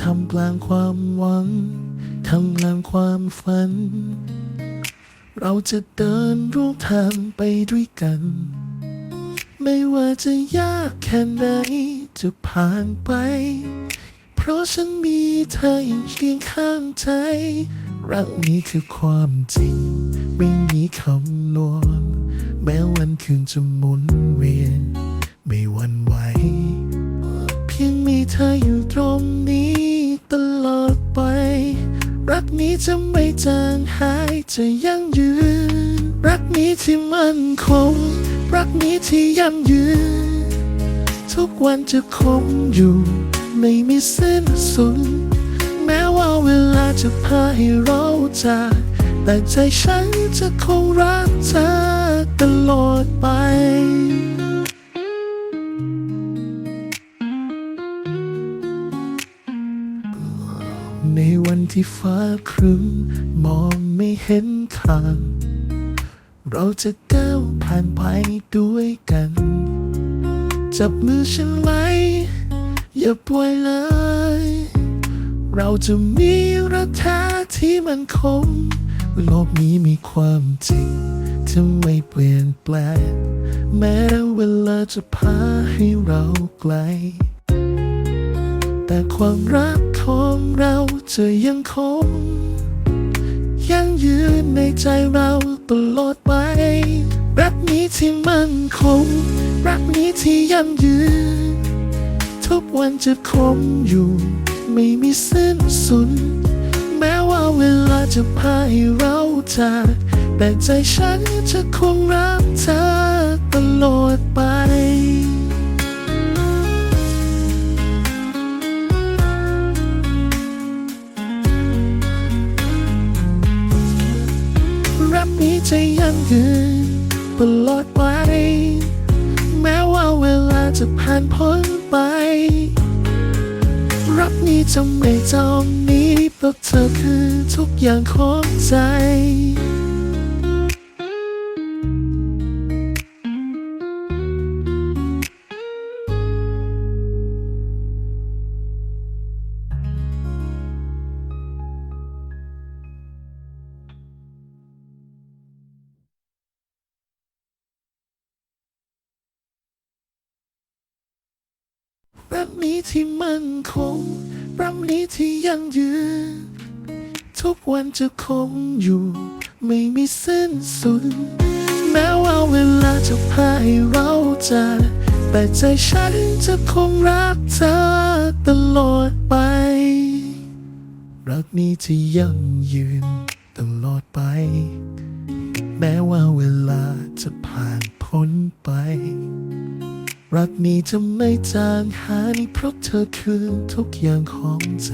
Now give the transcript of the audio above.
ทำกลางความหวังทำกลางความฝัน เราจะเดินร่วมทางไปด้วยกัน ไม่ว่าจะยากแค่ไหนจะผ่านไป เพราะฉันมีเธออยู่เคียงข้างใจ รักนี้คือความจริง ไม่มีคำลวงแม้วันคืนจะหมุนเวียน ไม่วันไหว นี้จะไม่จางหายจะยั่งยืน รักนี้ที่มั่นคง รักนี้ที่ยั่งยืน ทุกวันจะคงอยู่ ไม่มีสิ้นสุดแม้ว่าเวลาจะพาให้เราจากแต่ใจฉันจะคงรักเธอตลอดไป วันที่ฟ้าครึ้มมองไม่เห็นทาง เราจะก้าวผ่านไปด้วยกัน จับมือฉันไว้ อย่าปล่อยเลย เราจะมีรักแท้ที่มันคงโลกนี้มีความจริงที่ไม่เปลี่ยนแปลงแม้เวลาจะพาให้เราไกล แต่ความรัก ของเราจะยังคง ยังยืนในใจเราตลอดไป รักนี้ที่มั่นคง รักนี้ที่ยั่งยืน ทุกวันจะคงอยู่ ไม่มีสิ้นสุดแม้ว่าเวลาจะพาให้เราจากแต่ใจฉันจะคงรักเธอตลอดไป นี้จะยั่งยืนตลอดไป แม้ว่าเวลาจะผ่านพ้นไป รักนี้จะไม่จองนี้เพราะเธอคือทุกอย่างของใจ รักนี้ที่มั่นคง รักนี้ที่ยั่งยืน ทุกวันจะคงอยู่ ไม่มีสิ้นสุด แม้ว่าเวลาจะพาให้เราจากแต่ใจฉันจะคงรักเธอตลอดไป รักนี้ที่ยั่งยืนตลอดไป แม้ว่าเวลา รักนี้จะไม่จางหายเพราะเธอคือทุกอย่างของใจ